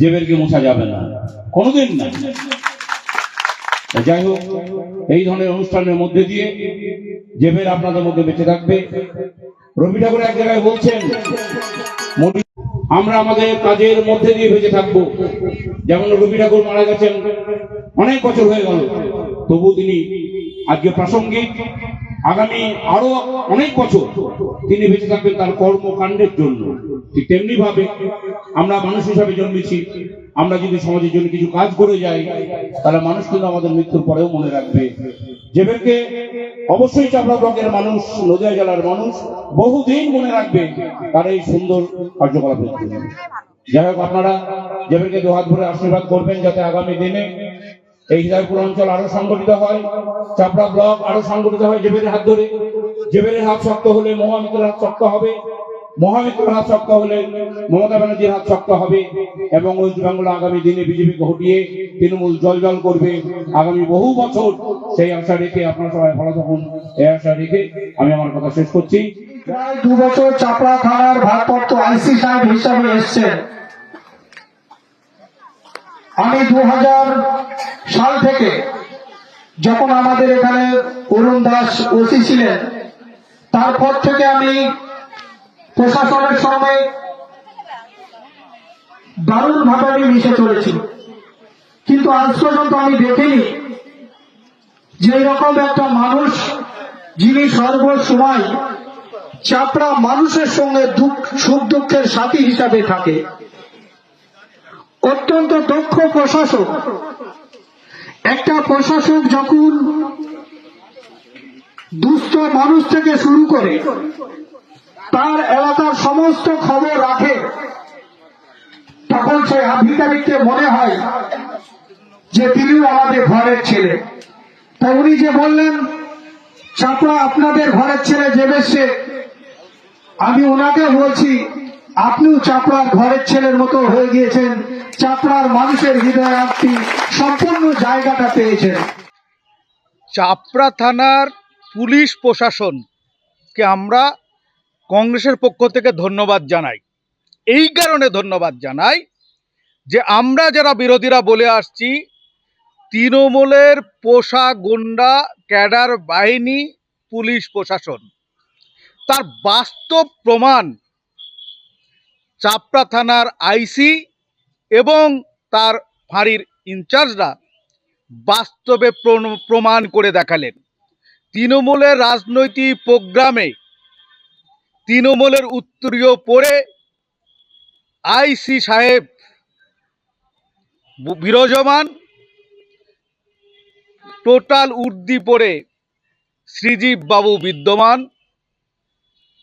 জেবেরকে মোছা যাবে না। কোনোদিন না। যাই হোক, এই ধরনের অনুষ্ঠানের মধ্যে দিয়ে জেবের আপনাদের মধ্যে বেঁচে থাকবে। রবি ঠাকুর এক জায়গায় বলছেন আমরা আমাদের কাজের মধ্যে দিয়ে বেঁচে থাকব। যেমন রবি ঠাকুর মারা গেছেন, অনেক বছর হয়ে গেল। তবু তিনি আজকে প্রাসঙ্গিক। আগামী আরও অনেক বছর তিনি বেঁচে থাকবেন তার কর্মকাণ্ডের জন্য। ঠিক তেমনি ভাবে আমরা মানুষ হিসাবে জন্মেছি, আমরা যদি সমাজের জন্য কিছু কাজ করে যাই, তাহলে মানুষ কিন্তু আমাদের মৃত্যুর পরেও মনে রাখবে। জেবেরকে অবশ্যই চাপড়া ব্লকের মানুষ, নদিয়া জেলার মানুষ বহুদিন মনে রাখবে তার এই সুন্দর কার্যকলাপের জন্য যাই হোক, আপনারা জেবেরকে দু হাত ভরে আশীর্বাদ করবেন যাতে আগামী দিনে এই হৃদয়পুর অঞ্চল আরও সংগঠিত হয়, চাপড়া ব্লক আরও সংগঠিত হয় জেবের হাত ধরে। জেবের হাত শক্ত হলে মহামিত্রের হাত শক্ত হবে। মহামিত্রের হাত শক্ত হলে মমতা ব্যানার্জির হাত শক্ত হবে এবং ওয়েস্ট বেঙ্গল আগামী দিনে বিজেপিকে হটিয়ে তৃণমূল জল জল করবে। আগামী বহু বছর সেই আশা রেখে আপনারা সবাই ভালো থাকুন, এই আশা রেখে আমি আমার কথা শেষ করছি। প্রায় দু বছর চাপড়া থানার ভারপ্রাপ্ত আইসি সাহেব হিসাবে এসছেন। আমি দু হাজার সাল থেকে যখন আমাদের এখানে অরুণ দাস ওসি ছিলেন, তারপর থেকে আমি প্রশাসনের সঙ্গে দারুণ ভাবে আমি মিশে চলেছি। কিন্তু আজ পর্যন্ত আমি দেখিনি যে এরকম একটা মানুষ যিনি সর্বসময় চাপড়া মানুষের সঙ্গে দুঃখ, সুখ দুঃখের সাথী হিসাবে থাকে। অত্যন্ত দক্ষ প্রশাসক একটা প্রশাসক যখন দুস্থ মানুষ থেকে শুরু করে, তার এলাকার সমস্ত খবর রাখে, তখন সেই আধিকারিককে মনে হয় যে তিনিও আমাদের ঘরের ছেলে। তা উনি যে বললেন চাপড়া আপনাদের ঘরের ছেলে যে বেশে, আমি ওনাকে বলছি আপনিও চাপড়ার ঘরের ছেলের মতো হয়ে গিয়েছেন। চাপড়ার মানুষের হৃদয় আপনি সম্পূর্ণ জায়গাটা পেয়েছেন। চাপড়া থানার পুলিশ প্রশাসনকে আমরা কংগ্রেসের পক্ষ থেকে ধন্যবাদ জানাই। এই কারণে ধন্যবাদ জানাই যে আমরা যারা বিরোধীরা বলে আসছি, তৃণমূলের পোষা গুন্ডা, ক্যাডার বাহিনী, পুলিশ প্রশাসন। তার বাস্তব প্রমাণ চাপড়া থানার আইসি এবং তার ফাঁড়ির ইনচার্জরা বাস্তবে প্রমাণ করে দেখালেন। তৃণমূলের রাজনৈতিক প্রোগ্রামে তৃণমূলের উত্তরীয় পড়ে আইসি সাহেব বিরাজমান। টোটাল উর্দি পড়ে শ্রীজীব বাবু বিদ্যমান।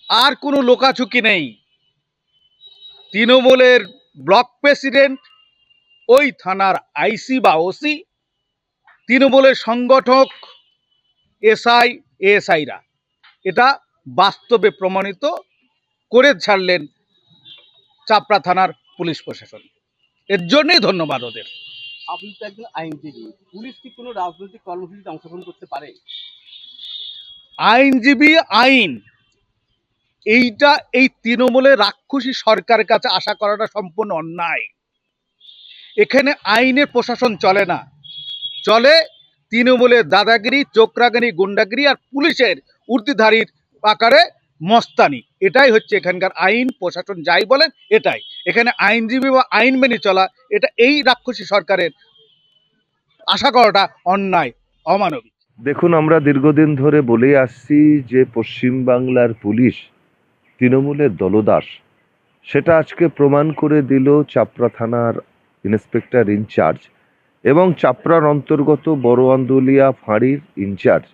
আর কোনো লোকাছুকি নেই। তৃণমূলের ব্লক প্রেসিডেন্ট ওই থানার আইসি বা ওসি তৃণমূলের সংগঠক এসআই এএসআইরা। এটা বাস্তবে প্রমাণিত করে ছাড়লেন চাপড়া থানার পুলিশ প্রশাসন। এর জন্যই ধন্যবাদ ওদের। আপনি তো একজন আইনজীবী। পুলিশ কি কোনো রাজনৈতিক কর্মসূচিতে অংশগ্রহণ করতে পারে? আইনজীবী আইন। এইটা এই তৃণমূলের রাক্ষসী সরকারের কাছে আশা করাটা সম্পূর্ণ অন্যায়। এখানে আইনের প্রশাসন চলে না। চলে তৃণমূলের দাদাগিরি চোকরাগিরি গুন্ডাগিরি আর পুলিশের উর্দিধারীর আকারে মস্তানি। এটাই হচ্ছে এখানকার আইন, প্রশাসন যাই বলেন, এটাই। এখানে আইনজীবী বা আইন মেনে চলা, এটা এই রাক্ষসী সরকারের আশা করাটা অন্যায়, অমানবিক। দেখুন, আমরা দীর্ঘদিন ধরে বলে আসছি যে পশ্চিমবাংলার পুলিশ তৃণমূলের দলদাস। সেটা আজকে প্রমাণ করে দিল চাপড়া থানার ইন্সপেক্টর ইনচার্জ এবং চাপড়ার অন্তর্গত বড় আন্দুলিয়া ফাঁড়ির ইনচার্জ।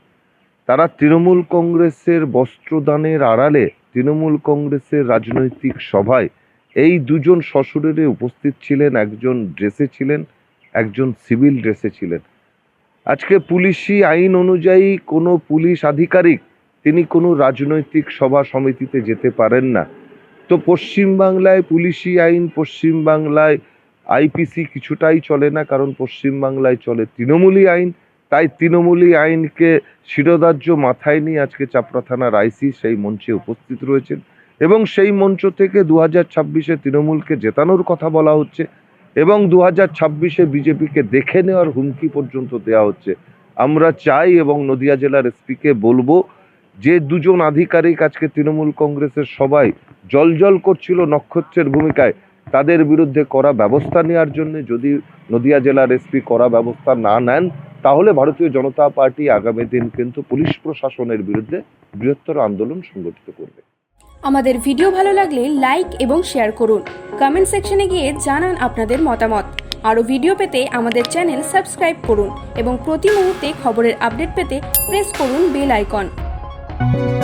তারা তৃণমূল কংগ্রেসের বস্ত্রদানের আড়ালে তৃণমূল কংগ্রেসের রাজনৈতিক সভায় এই দুজন শ্বশুরেরে উপস্থিত ছিলেন, একজন ড্রেসে ছিলেন, একজন সিভিল ড্রেসে ছিলেন। আজকে পুলিশি আইন অনুযায়ী কোনো পুলিশ আধিকারিক তিনি কোনো রাজনৈতিক সভা সমিতিতে যেতে পারেন না। তো পশ্চিমবাংলায় পুলিশি আইন পশ্চিমবাংলায় আইপিসি কিছুটাই চলে না, কারণ পশ্চিমবাংলায় চলে তৃণমূলী আইন। তাই তৃণমূলী আইনকে শিরোধার্য মাথায় নিয়ে আজকে চাপড়া থানার আইসি সেই মঞ্চে উপস্থিত রয়েছেন। এবং সেই মঞ্চ থেকে দু হাজার ছাব্বিশে তৃণমূলকে জেতানোর কথা বলা হচ্ছে এবং দু হাজার ছাব্বিশে বিজেপিকে দেখে নেওয়ার হুমকি পর্যন্ত দেওয়া হচ্ছে। আমরা চাই এবং নদিয়া জেলার এসপিকে বলব যে দুজন আধিকারিক আজকে তৃণমূল কংগ্রেসের সবাই জলজল করছিল নক্ষত্রের ভূমিকায়, তাদের বিরুদ্ধে করা ব্যবস্থা নেওয়ার জন্য যদি নদিয়া জেলার এসপি করা ব্যবস্থা না নেন, তাহলে ভারতীয় জনতা পার্টি আগামী দিন কিন্তু পুলিশ প্রশাসনের বিরুদ্ধে বৃহত্তর আন্দোলন সংগঠিত করবে। আমাদের ভিডিও ভালো লাগলে লাইক এবং শেয়ার করুন। কমেন্ট সেকশনে গিয়ে জানান আপনাদের মতামত। আরও ভিডিও পেতে আমাদের চ্যানেল সাবস্ক্রাইব করুন এবং প্রতি মুহূর্তে খবরের আপডেট পেতে প্রেস করুন বেল আইকন। Bye.